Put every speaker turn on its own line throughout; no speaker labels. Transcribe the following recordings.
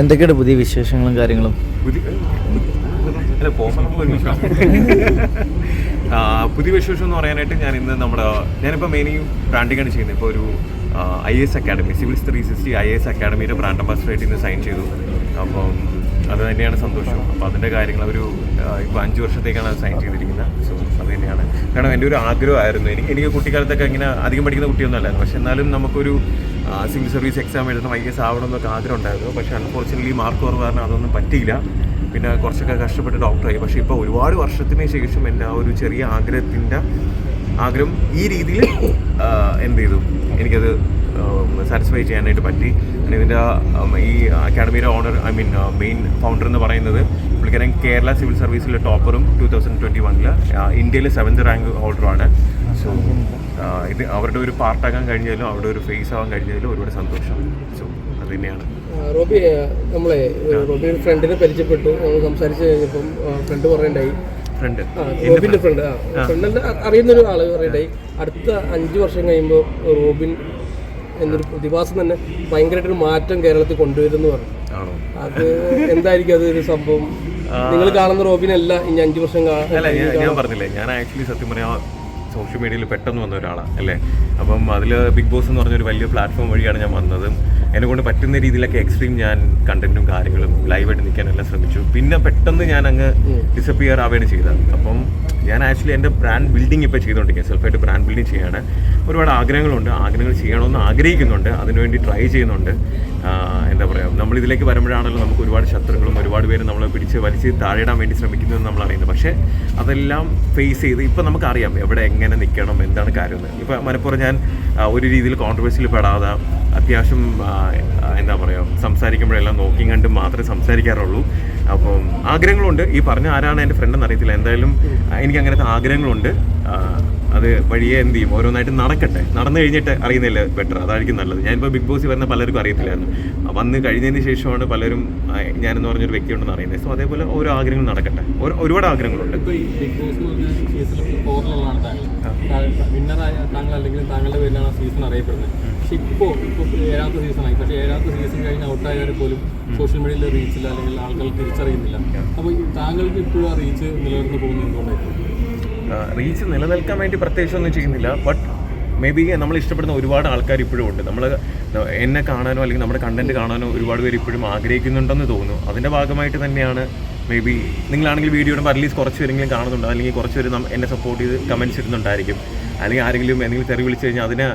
എന്തൊക്കെയാണ് പുതിയ വിശേഷങ്ങളും കാര്യങ്ങളും?
പുതിയ വിശേഷം എന്ന് പറയാനായിട്ട് ഞാൻ ഇന്ന് നമ്മുടെ ഞാനിപ്പോൾ മെയിൻ ബ്രാൻഡിങ്ങാണ് ചെയ്യുന്നത്. ഇപ്പോൾ ഒരു I S academy civils three sixty I S അക്കാഡമിയുടെ brand അംബാസിഡറായിട്ട് ഇന്ന് സൈൻ ചെയ്തു. അപ്പം അത് തന്നെയാണ് സന്തോഷം. അപ്പോൾ അതിന്റെ കാര്യങ്ങൾ ഒരു ഇപ്പോൾ അഞ്ച് വർഷത്തേക്കാണ് സൈൻ ചെയ്തിരിക്കുന്നത്. സോ അത് തന്നെയാണ് കാരണം എന്റെ ഒരു ആഗ്രഹമായിരുന്നു. എനിക്ക് എനിക്ക് കുട്ടിക്കാലത്തൊക്കെ ഇങ്ങനെ അധികം പഠിക്കുന്ന കുട്ടിയൊന്നും അല്ലായിരുന്നു. പക്ഷെ എന്നാലും നമുക്കൊരു സിവിൽ സർവീസ് എക്സാം എഴുതണം ഐ എസ് ആവണം എന്നൊക്കെ ആഗ്രഹം ഉണ്ടായിരുന്നു. പക്ഷേ അൺഫോർച്ചുനേറ്റ്ലി മാർക്ക് കുറവ് കാരണം അതൊന്നും പറ്റിയില്ല. പിന്നെ കുറച്ചൊക്കെ കഷ്ടപ്പെട്ട് ഡോക്ടറായി പക്ഷേ ഇപ്പോൾ ഒരുപാട് വർഷത്തിന് ശേഷം എന്റെ ആ ഒരു ചെറിയ ആഗ്രഹത്തിന്റെ ആഗ്രഹം ഈ രീതിയിൽ എന്ത് ചെയ്തു? എനിക്കത് സാറ്റിസ്ഫൈ ചെയ്യാനായിട്ട് പറ്റി. പിന്നെ ഇതിന്റെ ഈ അക്കാഡമിയുടെ owner I mean main founder എന്ന് പറയുന്നത് പുള്ളിക്കാരൻ കേരള സിവിൽ സർവീസിലെ ടോപ്പറും ടു തൗസൻഡ് ട്വന്റി വണ്ണിൽ ഇന്ത്യയിൽ സെവൻത് റാങ്ക് ഹോൾഡറുമാണ് സോ ഇത് അവരുടെ ഒരു പാർട്ടാകാൻ കഴിഞ്ഞാലും അവരുടെ ഒരു ഫേസ് ആവാൻ കഴിഞ്ഞാലും ഒരുപാട് സന്തോഷം. സോ അത് തന്നെയാണ്.
റോബി നമ്മളെ റോബി ഒരു ഫ്രണ്ടിനെ പരിചയപ്പെട്ടു. നമ്മൾ സംസാരിച്ച് കഴിഞ്ഞപ്പം ഫ്രണ്ട് പറയണ്ടായി.
ഫ്രണ്ട്
റോബിന്റെ ഫ്രണ്ട് ആ. ഫ്രണ്ട് അറിയുന്ന ഒരു ആൾ പറയണ്ടായി. അടുത്ത അഞ്ച് വർഷം കഴിയുമ്പോൾ റോബിൻ എന്നൊരു പ്രതിഭാസം തന്നെ ഭയങ്കരമായിട്ടൊരു മാറ്റം കേരളത്തിൽ കൊണ്ടുവരുന്നു പറഞ്ഞു. അത് എന്തായിരിക്കും അതൊരു സംഭവം? നിങ്ങൾ കാണുന്ന റോബിനല്ല ഇനി അഞ്ചു വർഷം
ഞാൻ പറഞ്ഞില്ലേ ഞാൻ ആക്ച്വലി സത്യം പറയാം സോഷ്യൽ മീഡിയയിൽ പെട്ടെന്ന് വന്ന ഒരാളാണ് അല്ലേ? അപ്പം അതിൽ ബിഗ് ബോസ് എന്ന് പറഞ്ഞൊരു വലിയ പ്ലാറ്റ്ഫോം വഴിയാണ് ഞാൻ വന്നത്. എന്നെ കൊണ്ട് പറ്റുന്ന രീതിയിലൊക്കെ എക്സ്ട്രീം ഞാൻ കണ്ടന്റും കാര്യങ്ങളും ലൈവായിട്ട് നിൽക്കാനെല്ലാം ശ്രമിച്ചു. പിന്നെ പെട്ടെന്ന് ഞാൻ അങ്ങ് ഡിസപ്പിയർ ആവുകയാണ് ചെയ്തത്. അപ്പം ഞാൻ ആക്ച്വലി എന്റെ ബ്രാൻഡ് ബിൽഡിംഗ് ഇപ്പോൾ ചെയ്തുകൊണ്ടിരിക്കുക സെൽഫായിട്ട് ബ്രാൻഡ് ബിൽഡിംഗ് ചെയ്യാണ്. ഒരുപാട് ആഗ്രഹങ്ങളുണ്ട്. ആഗ്രഹങ്ങൾ ചെയ്യണമെന്ന് ആഗ്രഹിക്കുന്നുണ്ട്. അതിനുവേണ്ടി ട്രൈ ചെയ്യുന്നുണ്ട്. എന്താ പറയുക നമ്മൾ ഇതിലേക്ക് വരുമ്പോഴാണല്ലോ നമുക്ക് ഒരുപാട് ശത്രുക്കളും ഒരുപാട് പേര് നമ്മളെ പിടിച്ച് വലിച്ച് താഴെയിടാൻ വേണ്ടി ശ്രമിക്കുന്നതെന്ന് നമ്മൾ അറിയുന്നത് പക്ഷേ അതെല്ലാം ഫേസ് ചെയ്ത് ഇപ്പം നമുക്കറിയാം എവിടെ എങ്ങനെ നിൽക്കണം എന്താണ് കാര്യമെന്ന്. ഇപ്പം മനപ്പുറം ഞാൻ ഒരു രീതിയിൽ കോൺട്രവേഴ്സിയിൽ പെടാതെ അത്യാവശ്യം എന്താ പറയുക സംസാരിക്കുമ്പോഴെല്ലാം നോക്കിയും കണ്ടും മാത്രമേ സംസാരിക്കാറുള്ളൂ. അപ്പം ആഗ്രഹങ്ങളുണ്ട്. ഈ പറഞ്ഞ ആരാണ് എന്റെ ഫ്രണ്ട് അറിയത്തില്ല എന്തായാലും എനിക്ക് അങ്ങനത്തെ ആഗ്രഹങ്ങളുണ്ട്. അത് വഴിയെ എന്ത് ചെയ്യും? ഓരോന്നായിട്ട് നടക്കട്ടെ. നടന്നു കഴിഞ്ഞിട്ട് അറിയുന്നില്ല ബെറ്റർ അതായിരിക്കും നല്ലത്. ഞാനിപ്പോൾ ബിഗ് ബോസിൽ വരുന്ന പലർക്കും അറിയത്തില്ലായിരുന്നു. വന്ന് കഴിഞ്ഞതിന് ശേഷമാണ് പലരും ഞാനെന്ന് പറഞ്ഞൊരു വ്യക്തിയുണ്ടെന്ന് അറിയുന്നത്. സോ അതേപോലെ ഓരോ ആഗ്രഹങ്ങൾ നടക്കട്ടെ. ഒരുപാട് ആഗ്രഹങ്ങളുണ്ട്.
താങ്കൾ. അല്ലെങ്കിൽ താങ്കളുടെ പേരിലാണ് സീസൺ അറിയപ്പെടുന്നത്. പക്ഷെ ഇപ്പോൾ ഇപ്പോൾ ഏഴാമത്തെ സീസണായി പക്ഷേ ഏഴാമത്തെ സീസൺ കഴിഞ്ഞ് ഔട്ടായവരെ പോലും സോഷ്യൽ മീഡിയയിൽ റീച്ചില്ല അല്ലെങ്കിൽ ആളുകൾ തിരിച്ചറിയുന്നില്ല. അപ്പോൾ താങ്കൾക്ക് ഇപ്പോഴും ആ റീച്ച് നിലനിർന്ന് പോകുന്നത് എന്തുകൊണ്ടായിരിക്കും?
റീച്ച് നിലനിൽക്കാൻ വേണ്ടി പ്രത്യേകിച്ചൊന്നും ചെയ്യുന്നില്ല. ബട്ട് മേ ബി നമ്മൾ ഇഷ്ടപ്പെടുന്ന ഒരുപാട് ആൾക്കാർ ഇപ്പോഴും ഉണ്ട്. നമ്മൾ എന്നെ കാണാനോ അല്ലെങ്കിൽ നമ്മുടെ കണ്ടന്റ് കാണാനോ ഒരുപാട് പേര് ഇപ്പോഴും ആഗ്രഹിക്കുന്നുണ്ടെന്ന് തോന്നുന്നു. അതിന്റെ ഭാഗമായിട്ട് തന്നെയാണ് മേ ബി നിങ്ങളാണെങ്കിൽ വീഡിയോയുടെ അറ്റ്ലീസ്റ്റ് കുറച്ച് പേരെങ്കിലും കാണുന്നുണ്ട്? അല്ലെങ്കിൽ കുറച്ച് പേര് എന്നെ സപ്പോർട്ട് ചെയ്ത് കമൻസ് ഇടുന്നുണ്ടായിരിക്കും. അല്ലെങ്കിൽ ആരെങ്കിലും എന്തെങ്കിലും തെറി വിളിച്ചു കഴിഞ്ഞാൽ അതിനെ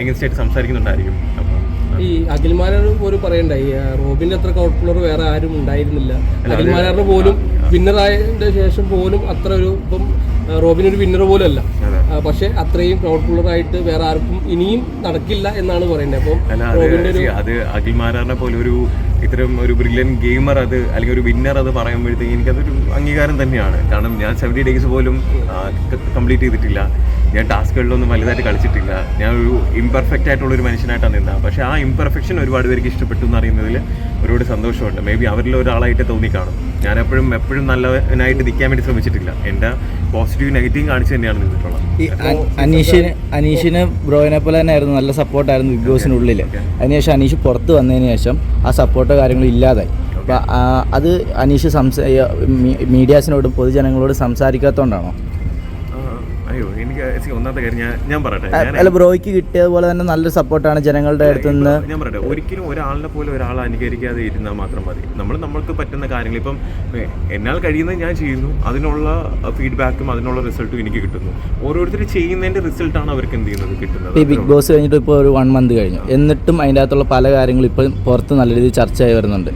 എങ്ങനെയായിട്ട് ആയിട്ട് സംസാരിക്കുന്നുണ്ടായിരിക്കും.
ഈ അഖിൽമാരാർ പോലും പറയണ്ടായി റോബിന്റെ അത്ര കോൺഫ്ലർ വേറെ ആരും ഉണ്ടായിരുന്നില്ല. അഖിൽമാരാറിന് പോലും വിന്നറായതിന്റെ ശേഷം പോലും അത്ര ഒരു ഇപ്പം റോബിൻ ഒരു വിന്നർ പോലല്ല പക്ഷെ അത്രയും ക്രൗഡ് ആയിട്ട് വേറെ ആർക്കും ഇനിയും നടക്കില്ല എന്നാണ് പറയുന്നത്. അപ്പം
അത് അഖിൽ മാരാറിനെ പോലെ ഒരു ഇത്തരം ഒരു ബ്രില്യൻ ഗെയിമർ അത് അല്ലെങ്കിൽ ഒരു വിന്നർ അത് പറയുമ്പോഴത്തേക്ക് എനിക്കതൊരു അംഗീകാരം തന്നെയാണ്. കാരണം ഞാൻ സെവന്റി ഡേയ്സ് പോലും കംപ്ലീറ്റ് ചെയ്തിട്ടില്ല. ഞാൻ ടാസ്കുകളിലൊന്നും വലുതായിട്ട് കളിച്ചിട്ടില്ല. ഞാൻ ഒരു ഇംപെർഫെക്റ്റ് ആയിട്ടുള്ള ഒരു മനുഷ്യനായിട്ടാണ് നിന്നത്. പക്ഷേ ആ ഇംപെർഫെക്ഷൻ ഒരുപാട് പേർക്ക് ഇഷ്ടപ്പെട്ടു എന്ന് അറിയുന്നതിൽ ഒരുപാട് സന്തോഷമുണ്ട്. മേ ബി അവരിൽ ഒരാളായിട്ട് തോന്നി കാണും ഞാൻ എപ്പോഴും എപ്പോഴും നല്ലവനായിട്ട് നിൽക്കാൻ വേണ്ടി ശ്രമിച്ചിട്ടില്ല. എന്റെ പോസിറ്റീവ് നെഗറ്റീവ് കാണിച്ച് തന്നെയാണ് നിന്നിട്ടുള്ളത്.
അനീഷിന് അനീഷിന് ബ്രോയിനെ പോലെ തന്നെ ആയിരുന്നു. നല്ല സപ്പോർട്ടായിരുന്നു ബിഗ് ബോസിനുള്ളിൽ അതിനുശേഷം അനീഷ് പുറത്ത് വന്നതിന് ശേഷം ആ സപ്പോർട്ടോ കാര്യങ്ങളും ഇല്ലാതായി. അപ്പം അത് അനീഷ് സംസാ മീഡിയാസിനോടും പൊതുജനങ്ങളോട് സംസാരിക്കാത്തതുകൊണ്ടാണോ?
എനിക്ക് ഒന്നാമത്തെ കാര്യം ഞാൻ ഞാൻ പറയട്ടെ.
അല്ല ബ്രോയ്ക്ക് കിട്ടിയതുപോലെ തന്നെ നല്ലൊരു സപ്പോർട്ടാണ് ജനങ്ങളുടെ അടുത്ത് നിന്ന്
ഞാൻ പറയട്ടെ. ഒരിക്കലും ഒരാളിനെ പോലെ ഒരാൾ അനുകരിക്കാതെ ഇരുന്നാൽ മാത്രം മതി. നമ്മൾ നമ്മൾക്ക് പറ്റുന്ന കാര്യങ്ങൾ ഇപ്പം എന്നാൽ കഴിയുന്നത് ഞാൻ ചെയ്യുന്നു. അതിനുള്ള ഫീഡ്ബാക്കും അതിനുള്ള റിസൾട്ടും എനിക്ക് കിട്ടുന്നു. ഓരോരുത്തർ ചെയ്യുന്നതിന്റെ റിസൾട്ടാണ് അവർക്ക് എന്ത് ചെയ്യുന്നത്? കിട്ടുന്നത്.
ഈ ബിഗ് ബോസ് കഴിഞ്ഞിട്ട് ഇപ്പോൾ ഒരു വൺ മന്ത് കഴിഞ്ഞു. എന്നിട്ടും അതിന്റെ അകത്തുള്ള പല കാര്യങ്ങളും ഇപ്പം പുറത്ത് നല്ല രീതിയിൽ ചർച്ചയായി വരുന്നുണ്ട്.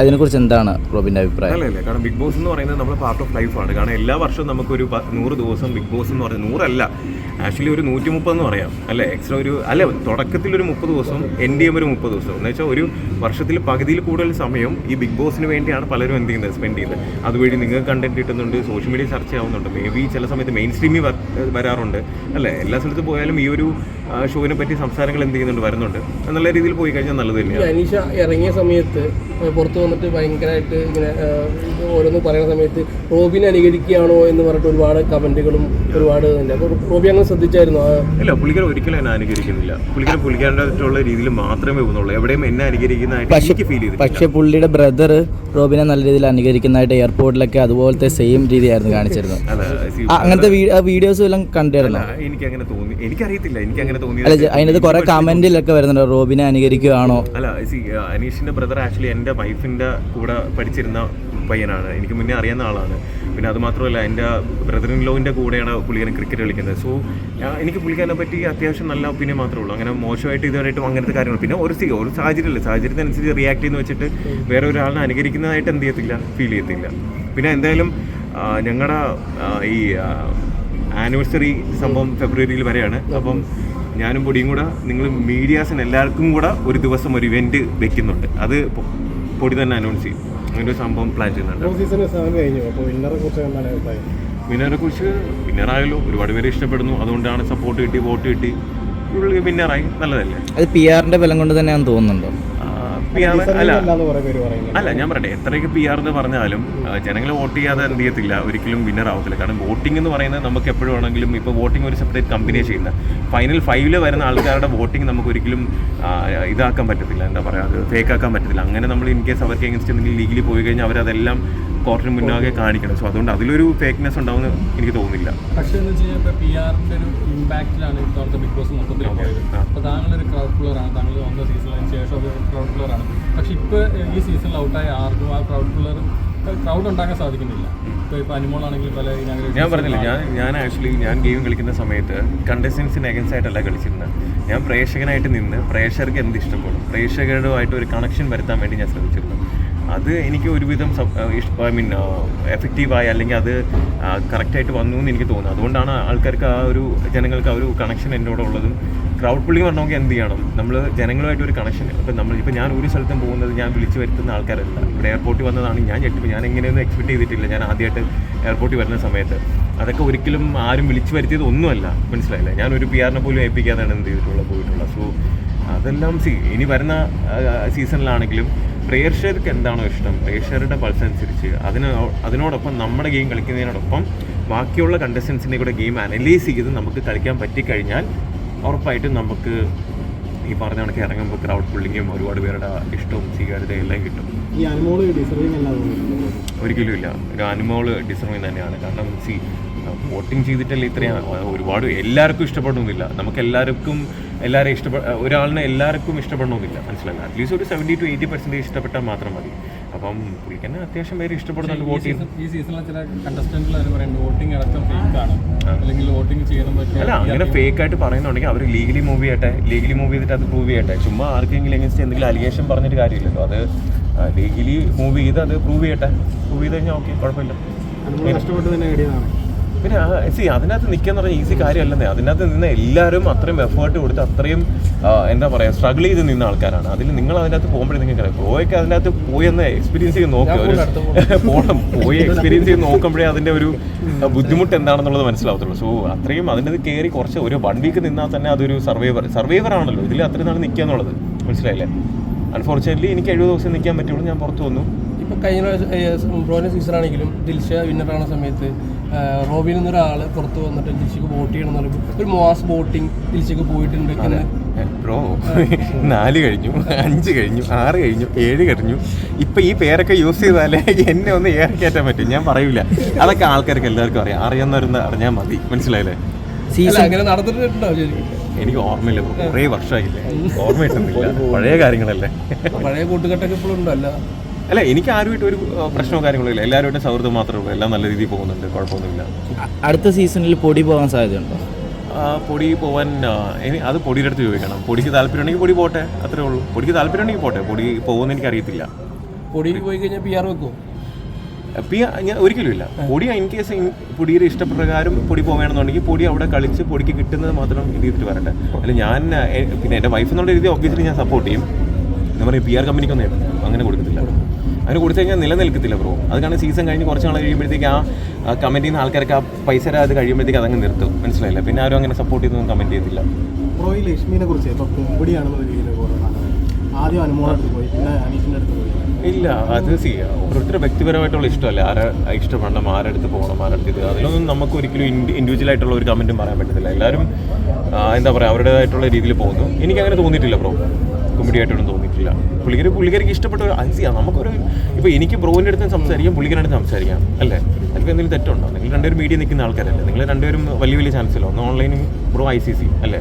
അതിനെക്കുറിച്ച് എന്താണ് റോബിന്റെ അഭിപ്രായം?
അല്ല അല്ല കാരണം ബിഗ് ബോസ് എന്ന് പറയുന്നത് നമ്മുടെ പാർട്ട് ഓഫ് ലൈഫാണ് കാരണം എല്ലാ വർഷവും നമുക്കൊരു നൂറ് ദിവസം ബിഗ് ബോസ് എന്ന് പറയുന്നത് നൂറല്ല ആക്ച്വലി ഒരു നൂറ്റി മുപ്പതെന്ന് പറയാം. അല്ലേ? എക്സ്ട്രാ ഒരു അല്ല തുടക്കത്തിൽ ഒരു മുപ്പത് ദിവസം എന്റെ ചെയ്യും ഒരു മുപ്പത് ദിവസം. എന്ന് വെച്ചാൽ ഒരു വർഷത്തിൽ പകുതിയിൽ കൂടുതൽ സമയം ഈ ബിഗ് ബോസിന് വേണ്ടിയാണ് പലരും എന്ത് ചെയ്യുന്നത്? സ്പെൻഡ് ചെയ്യുന്നത്. അതുവഴി നിങ്ങൾക്ക് കണ്ടന്റ് കിട്ടുന്നുണ്ട് സോഷ്യൽ മീഡിയ ചർച്ചയാവുന്നുണ്ട് മേ ബി ചില സമയത്ത് മെയിൻ സ്ട്രീമിൽ വരാറുണ്ട്. അല്ലേ? എല്ലാ സ്ഥലത്തും പോയാലും ഈ ഒരു ഷോവിനെ പറ്റി സംസാരങ്ങൾ എന്ത് ചെയ്യുന്നുണ്ട് വരുന്നുണ്ട്. എന്നുള്ള രീതിയിൽ പോയി കഴിഞ്ഞാൽ നല്ലത് തന്നെയാണ്.
അനീഷ ഇറങ്ങിയ സമയത്ത് പുറത്ത് വന്നിട്ട് ഭയങ്കരമായിട്ട് ഇങ്ങനെ ഓരോന്ന് പറയുന്ന സമയത്ത് റോബിനെ അനുകരിക്കുകയാണോ എന്ന് പറഞ്ഞിട്ട് ഒരുപാട് കമന്റുകളും ഒരുപാട് അപ്പോൾ റോബി അങ്ങനെ ശ്രദ്ധിച്ചായിരുന്നു?
ഇല്ല പുള്ളിക്കാരൻ ഒരിക്കലും എന്നെ അനുകരിക്കുന്നില്ല. പുള്ളിക്കാരൻ പുള്ളിക്കാരന്റെ രീതിയിൽ മാത്രമേ പോകുന്നുള്ളൂ. എവിടെയും എന്നെ അനുകരിക്കുന്നതായിട്ട് എനിക്ക് ഫീൽ ചെയ്തു
പക്ഷേ പുള്ളിയുടെ ബ്രദർ റോബിനെ നല്ല രീതിയിൽ അനുകരിക്കുന്നതായിട്ട് എയർപോർട്ടിലൊക്കെ അതുപോലത്തെ സെയിം രീതി ആയിരുന്നു
അല്ല see,
ആ, അങ്ങനത്തെ വീഡിയോസ് എല്ലാം കണ്ടിരുന്നു?
എനിക്ക് അങ്ങനെ തോന്നി എനിക്കറിയത്തില്ല എനിക്ക് അങ്ങനെ
അല്ല
തോന്നിയത്
അതിനകത്ത് കുറെ കമന്റിലൊക്കെ വരുന്നുണ്ട്. റോബിനെ അനുകരിക്കുകയാണോ?
അല്ല സി അനീഷിന്റെ ബ്രദർ ആക്ച്വലി എന്റെ വൈഫിന്റെ കൂടെ പഠിച്ചിരുന്ന പയ്യനാണ്. എനിക്ക് മുന്നേ അറിയുന്ന ആളാണ്. പിന്നെ അത് മാത്രമല്ല എന്റെ ബ്രദർ ഇൻ ലോവിന്റെ കൂടെയാണ് പുള്ളിക്കാരൻ ക്രിക്കറ്റ് കളിക്കുന്നത്. സോ എനിക്ക് പുള്ളിക്കാരനെ പറ്റി അത്യാവശ്യം നല്ല ഒപ്പീനിയൻ മാത്രമേ ഉള്ളൂ. അങ്ങനെ മോശമായിട്ട് ഇതുവരെയായിട്ടും അങ്ങനത്തെ കാര്യങ്ങൾ പിന്നെ ഒരു സി ഒരു സാഹചര്യമില്ല. സാഹചര്യത്തിനനുസരിച്ച് റിയാക്ട് ചെയ്യുന്ന വെച്ചിട്ട് വേറെ ഒരാളിനെ അനുകരിക്കുന്നതായിട്ട് എന്ത് ചെയ്യത്തില്ല? ഫീൽ ചെയ്യത്തില്ല. പിന്നെ എന്തായാലും ഞങ്ങളുടെ ഈ ആനിവേഴ്സറി സംഭവം ഫെബ്രുവരിയിൽ വരെയാണ്. അപ്പം ഞാനും പൊടിയും കൂടെ നിങ്ങൾ മീഡിയാസിന് എല്ലാവർക്കും കൂടെ ഒരു ദിവസം ഒരു ഇവന്റ് വെക്കുന്നുണ്ട്. അത് പൊടി തന്നെ അനൗൺസ് ചെയ്യും. അങ്ങനെ ഒരു സംഭവം പ്ലാൻ ചെയ്യുന്നുണ്ട്.
സീസൺ സെവൻ കഴിഞ്ഞു. അപ്പോൾ വിന്നറെ കുറിച്ച്
വിന്നറായല്ലോ ഒരുപാട് പേര് ഇഷ്ടപ്പെടുന്നു. അതുകൊണ്ടാണ് സപ്പോർട്ട് കിട്ടി വോട്ട് കിട്ടി. വിന്നറായി നല്ലതല്ലേ?
അത് പി ആറിന്റെ ബലം കൊണ്ട് തന്നെയാണെന്ന് തോന്നുന്നുണ്ടോ?
ആ, ആർ അല്ല. അല്ല ഞാൻ പറയട്ടെ എത്രയൊക്കെ പി ആർ എന്ന് പറഞ്ഞാലും ജനങ്ങൾ വോട്ട് ചെയ്യാതെ എന്ത് ചെയ്യത്തില്ല ഒരിക്കലും വിന്നർ ആവത്തില്ല. കാരണം വോട്ടിംഗ് എന്ന് പറയുന്നത് നമുക്ക് എപ്പോഴും ആണെങ്കിലും ഇപ്പോൾ വോട്ടിംഗ് ഒരു സെപ്പറേറ്റ് കമ്പനിയെ ചെയ്യുന്ന ഫൈനൽ ഫൈവിൽ വരുന്ന ആൾക്കാരുടെ വോട്ടിംഗ് നമുക്ക് ഒരിക്കലും ഇതാക്കാൻ പറ്റത്തില്ല. എന്താ പറയുക അത് ഫേക്ക് ആക്കാൻ പറ്റത്തില്ല. അങ്ങനെ നമ്മൾ ഇൻ കേസ് അവർക്ക് എങ്ങനെ എന്തെങ്കിലും ലീഗിൽ പോയി കഴിഞ്ഞാൽ അവരതെല്ലാം കോർട്ടിന് മുന്നാകെ കാണിക്കണം. സോ അതുകൊണ്ട് അതിലൊരു ഫേക്ക്നെസ് ഉണ്ടാവുമെന്ന് എനിക്ക് തോന്നുന്നില്ല.
പക്ഷേ എന്ന് വെച്ച് കഴിഞ്ഞാൽ പി ആറിന്റെ ഒരു ഇമ്പാക്റ്റിലാണ് ഇത്തവണത്തെ ബിഗ് ബോസ് മൊത്തത്തിൽ പോയത് അപ്പോൾ താങ്കളൊരു ക്രൗഡ് പ്ലെയറാണ് താങ്കൾ വന്ന സീസണിന് ശേഷം ഒരു ക്രൗഡ് പ്ലെയറാണ് പക്ഷേ ഇപ്പോൾ ഈ സീസണിൽ ഔട്ടായ ആർക്കും ആ ക്രൗഡ് പ്ലെയർ ക്രൗഡ് ഉണ്ടാക്കാൻ സാധിക്കുന്നില്ല.
ഞാൻ പറഞ്ഞില്ല ഞാൻ ഞാൻ ആക്ച്വലി ഞാൻ ഗെയിം കളിക്കുന്ന സമയത്ത് കണ്ടസ്റ്റൻസിന് അഗൻസ്റ്റ് ആയിട്ടല്ല കളിച്ചിരുന്നത് ഞാൻ പ്രേക്ഷകനായിട്ട് നിന്ന് പ്രേക്ഷകർക്ക് എന്ത് ഇഷ്ടപ്പെടും? പ്രേക്ഷകരുമായിട്ട് ഒരു കണക്ഷൻ വരുത്താൻ വേണ്ടി ഞാൻ ശ്രമിച്ചിരുന്നു അത് എനിക്ക് ഒരുവിധം ഐ മീൻ എഫക്റ്റീവായി അല്ലെങ്കിൽ അത് കറക്റ്റായിട്ട് വന്നു എന്ന് എനിക്ക് തോന്നുന്നു. അതുകൊണ്ടാണ് ആൾക്കാർക്ക് ആ ഒരു ജനങ്ങൾക്ക് ആ ഒരു കണക്ഷൻ ഉള്ളതും. ക്രൗഡ് പുള്ളിങ് പറഞ്ഞെങ്കിൽ എന്ത് ചെയ്യണം? നമ്മൾ ജനങ്ങളുമായിട്ട് ഒരു കണക്ഷൻ ഇപ്പം നമ്മൾ ഇപ്പം ഞാൻ ഒരു സ്ഥലത്തും പോകുന്നത് ഞാൻ വിളിച്ചു വരുത്തുന്ന ആൾക്കാരല്ല. ഇവിടെ എയർപോർട്ടിൽ വന്നതാണ് ഞാൻ ഞെട്ടിപ്പോൾ ഞാൻ എങ്ങനെയൊന്നും എക്സ്പെക്ട് ചെയ്തിട്ടില്ല. ഞാൻ ആദ്യമായിട്ട് എയർപോർട്ടിൽ വരുന്ന സമയത്ത്. അതൊക്കെ ഒരിക്കലും ആരും വിളിച്ചു വരുത്തിയത് ഒന്നുമല്ല. മനസ്സിലായില്ല? ഞാൻ ഒരു പി ആറിനെ പോലും ഏൽപ്പിക്കാതെയാണ് എന്ത് ചെയ്തിട്ടുള്ളത് പോയിട്ടുള്ളത്. സോ അതെല്ലാം സീ ഇനി വരുന്ന സീസണിലാണെങ്കിലും പ്രേക്ഷകർക്ക് എന്താണോ ഇഷ്ടം പ്രേക്ഷകരുടെ പൾസ് അനുസരിച്ച്. അതിന് അതിനോടൊപ്പം നമ്മുടെ ഗെയിം കളിക്കുന്നതിനോടൊപ്പം ബാക്കിയുള്ള കണ്ടസ്റ്റൻസിന്റെ കൂടെ ഗെയിം അനലൈസ് ചെയ്ത് നമുക്ക് കളിക്കാൻ പറ്റിക്കഴിഞ്ഞാൽ ഉറപ്പായിട്ടും നമുക്ക് ഈ പറഞ്ഞ കണക്ക് ഇറങ്ങുമ്പോൾ ക്രൗഡ് പുള്ളിങ്ങും ഒരുപാട് പേരുടെ ഇഷ്ടവും സ്വീകാര്യതയും എല്ലാം കിട്ടും.
ഈ അനുമോൾ ഡിസർവിങ്
ഒരിക്കലും ഇല്ല. ഒരു അനുമോൾ ഡിസർവിങ് തന്നെയാണ് കാരണം സി വോട്ടിംഗ് ചെയ്തിട്ടല്ലേ ഇത്രയും ഒരുപാട് എല്ലാവർക്കും ഇഷ്ടപ്പെടണമെന്നില്ല നമുക്ക് എല്ലാവർക്കും എല്ലാവരും ഇഷ്ടപ്പെ ഒരാളിനെ എല്ലാവർക്കും ഇഷ്ടപ്പെടണമെന്നില്ല. മനസ്സിലായില്ല അറ്റ്ലീസ്റ്റ് ഒരു സെവന്റി ടു എയ്റ്റി പെർസെന്റേജ് ഇഷ്ടപ്പെട്ടാൽ മാത്രം മതി. അപ്പം പുള്ളിക്കന്നെ അത്യാവശ്യം പേര് ഇഷ്ടപ്പെടുന്നുണ്ട് വോട്ട്
ഈ സീസണിലെ ചില പറയുന്നത് വോട്ടിംഗ് അടക്കം ഫേക്ക് ആണ്. അല്ലെങ്കിൽ വോട്ടിംഗ്
അല്ല അങ്ങനെ ഫേക്ക് ആയിട്ട് പറയുന്നുണ്ടെങ്കിൽ അവർ ലീഗലി മൂവ് ചെയ്യട്ടെ ലീഗലി മൂവ് ചെയ്തിട്ട് അത് പ്രൂവ് ചെയ്യട്ടെ. ചുമ്മാ ആർക്കെങ്കിലും എങ്ങനെ എന്തെങ്കിലും അലിഗേഷൻ പറഞ്ഞിട്ട് കാര്യമില്ലല്ലോ. അത് ലീഗലി മൂവ് ചെയ്ത് അത് പ്രൂവ് ചെയ്യട്ടെ. പ്രൂവ് ചെയ്ത് കഴിഞ്ഞാൽ ഓക്കെ കുഴപ്പമില്ല.
കഷ്ടപ്പെട്ട് തന്നെ നേടിയതാണ്
പിന്നെ സി അതിനകത്ത് നിൽക്കാന്ന് പറഞ്ഞാൽ ഈസി കാര്യമല്ലെന്നേ. അതിനകത്ത് നിന്ന് എല്ലാവരും അത്രയും എഫേർട്ട് കൊടുത്ത് അത്രയും എന്താ പറയുക സ്ട്രഗിൾ ചെയ്ത് നിന്ന ആൾക്കാരാണ്. അതിൽ നിങ്ങൾ അതിനകത്ത് പോകുമ്പോഴേ നിങ്ങൾക്ക് പ്രോയൊക്കെ അതിനകത്ത് പോയി ഒന്ന് എക്സ്പീരിയൻസ് ചെയ്ത് നോക്കുക ഒരു പോകണം പോയി എക്സ്പീരിയൻസ് ചെയ്ത് നോക്കുമ്പോഴേ അതിന്റെ ഒരു ബുദ്ധിമുട്ട് എന്താണെന്നുള്ളത് മനസ്സിലാവത്തുള്ളൂ. സോ അത്രയും അതിന്റെ കയറി കുറച്ച് ഒരു വൺ വീക്ക് നിന്നാൽ തന്നെ അതൊരു സർവൈവർ സർവൈവർ ആണല്ലോ. ഇതിൽ അത്രയും നാൾ നിൽക്കുക എന്നുള്ളത്. മനസ്സിലായില്ലേ? അൺഫോർച്ചുനേറ്റ്ലി എനിക്ക് എഴുപത് ദിവസം നിൽക്കാൻ പറ്റുള്ളൂ. ഞാൻ പുറത്തു വന്നു.
ഇപ്പൊ കഴിഞ്ഞ ബ്രോയിന്റെ സീസൺ ആണെങ്കിലും ദിൽഷ വിന്നറാണ് സമയത്ത് റോബിൻ എന്നൊരാൾ പുറത്ത് വന്നിട്ട് ദിൽഷയ്ക്ക് വോട്ട് ചെയ്യണം എന്ന് പറയുമ്പോൾ ഒരു മാസ് വോട്ടിംഗ് ദിൽഷയ്ക്ക് പോയിട്ടുണ്ട് എന്ന്.
ബ്രോ നാല് കഴിഞ്ഞു അഞ്ച് കഴിഞ്ഞു ആറ് കഴിഞ്ഞു ഏഴ് കഴിഞ്ഞു. ഇപ്പൊ ഈ പേരൊക്കെ യൂസ് ചെയ്താലേ എന്നെ ഒന്ന് ഏറെ കയറ്റാൻ പറ്റും. ഞാൻ പറയൂല. അതൊക്കെ ആൾക്കാർക്ക് എല്ലാവർക്കും അറിയാം. അറിയാവുന്നവരെന്ന് അറിഞ്ഞാൽ മതി. മനസ്സിലായില്ലേ?
സീസൺ
അങ്ങനെ നടന്നിട്ടുണ്ടോ
എനിക്ക് ഓർമ്മയില്ല. കുറേ വർഷമായില്ലേ. ഓർമ്മ കിട്ടുന്നില്ല പഴയ കാര്യങ്ങളല്ലേ?
പഴയ കൂട്ടുകെട്ടൊക്കെ ഇപ്പോഴും ഉണ്ടോ അല്ല
എനിക്ക് ആരുമായിട്ട് ഒരു പ്രശ്നമോ കാര്യങ്ങളോ ഇല്ല. എല്ലാവരുമായിട്ട് സൗഹൃദം മാത്രമേ ഉള്ളൂ. എല്ലാം നല്ല രീതിയിൽ പോകുന്നുണ്ട്. കുഴപ്പമൊന്നുമില്ല.
അടുത്ത സീസണിൽ പൊടി പോകാൻ സാധ്യതയുണ്ടോ?
പൊടി പോവാൻ ഇനി അത് പൊടിയുടെ അടുത്ത് ചോദിക്കണം. പൊടിക്ക് താല്പര്യമുണ്ടെങ്കിൽ പൊടി പോട്ടെ അത്രേ ഉള്ളൂ. പൊടിക്ക് താല്പര്യമുണ്ടെങ്കിൽ പോട്ടെ. പൊടി പോകുമെന്ന് എനിക്കറിയത്തില്ല.
പൊടിയിൽ പോയി കഴിഞ്ഞാൽ പി ആർ വെക്കും
പി ഞാൻ ഒരിക്കലും ഇല്ല. പൊടി ഇൻ കേസ് പൊടിയുടെ ഇഷ്ടപ്രകാരം പൊടി പോവുകയാണെന്നുണ്ടെങ്കിൽ പൊടി അവിടെ കളിച്ച് പൊടിക്ക് കിട്ടുന്നത് മാത്രം ഇത് ചെയ്തിട്ട് വരട്ടെ. അല്ല ഞാൻ പിന്നെ എന്റെ വൈഫ് എന്നുള്ള രീതി ഒബ്വിയസ്ലി ഞാൻ സപ്പോർട്ട് ചെയ്യും. എന്താ പറയുക പി ആർ കമ്പനിക്കൊന്നും അങ്ങനെ കൊടുക്കത്തില്ല. അങ്ങനെ കൊടുത്തു കഴിഞ്ഞാൽ നിലനിൽക്കത്തില്ല ബ്രോ അത് കാരണം സീസൺ കഴിഞ്ഞ് കുറച്ച് നാൾ കഴിയുമ്പോഴത്തേക്ക് ആ കമന്റ് ചെയ്യുന്ന ആൾക്കാർക്ക് ആ പൈസ അത് കഴിയുമ്പോഴത്തേക്ക് അതങ്ങ് നിർത്തും. മനസ്സിലായില്ല? പിന്നെ ആരും അങ്ങനെ സപ്പോർട്ട് ചെയ്തൊന്നും കമന്റ് ചെയ്തില്ല
ബ്രോ ഈ ലക്ഷ്മിനെ കുറിച്ച് ഇപ്പൊ കുമ്പടിയാണെന്നുള്ള രീതിയിൽ ആദ്യം പോയി പിന്നെ അനീഷിന്റെ അടുത്ത് പോയി.
ഇല്ല അത് സി ഓരോരുത്തരുടെ വ്യക്തിപരമായിട്ടുള്ള ഇഷ്ടമല്ല? ആരെ ഇഷ്ടപ്പെടണം ആരടുത്ത് പോകണം ആരടുത്ത് ഇത്. അതിലൊന്നും നമുക്ക് ഒരിക്കലും ഇൻഡിവിജ്വൽ ആയിട്ടുള്ള ഒരു കമന്റും പറയാൻ പറ്റത്തില്ല. എല്ലാവരും എന്താ പറയുക അവരുടേതായിട്ടുള്ള രീതിയിൽ പോകുന്നു. എനിക്ക് അങ്ങനെ തോന്നിയിട്ടില്ല ബ്രോ കോമഡി തോന്നിയിട്ടില്ല. പുള്ളിക്കാരി പുള്ളിക്കാരിക്ക് ഇഷ്ടപ്പെട്ട ഒരു അൻസിയാണ് നമുക്കൊരു ഇപ്പോൾ എനിക്ക് ബ്രോവിന്റെ അടുത്ത് സംസാരിക്കാം പുള്ളിക്കാരുടെ അടുത്ത് സംസാരിക്കാം അല്ലേ? എനിക്ക് എന്തെങ്കിലും തെറ്റുണ്ടോ? നിങ്ങൾ രണ്ടുപേരും മീഡിയ നിൽക്കുന്ന ആൾക്കാരല്ലേ? നിങ്ങൾ രണ്ടുപേരും വലിയ വലിയ ചാൻസല്ലോ ഒന്ന് ഓൺലൈനും ബ്രോ ഐ സി സി അല്ലേ?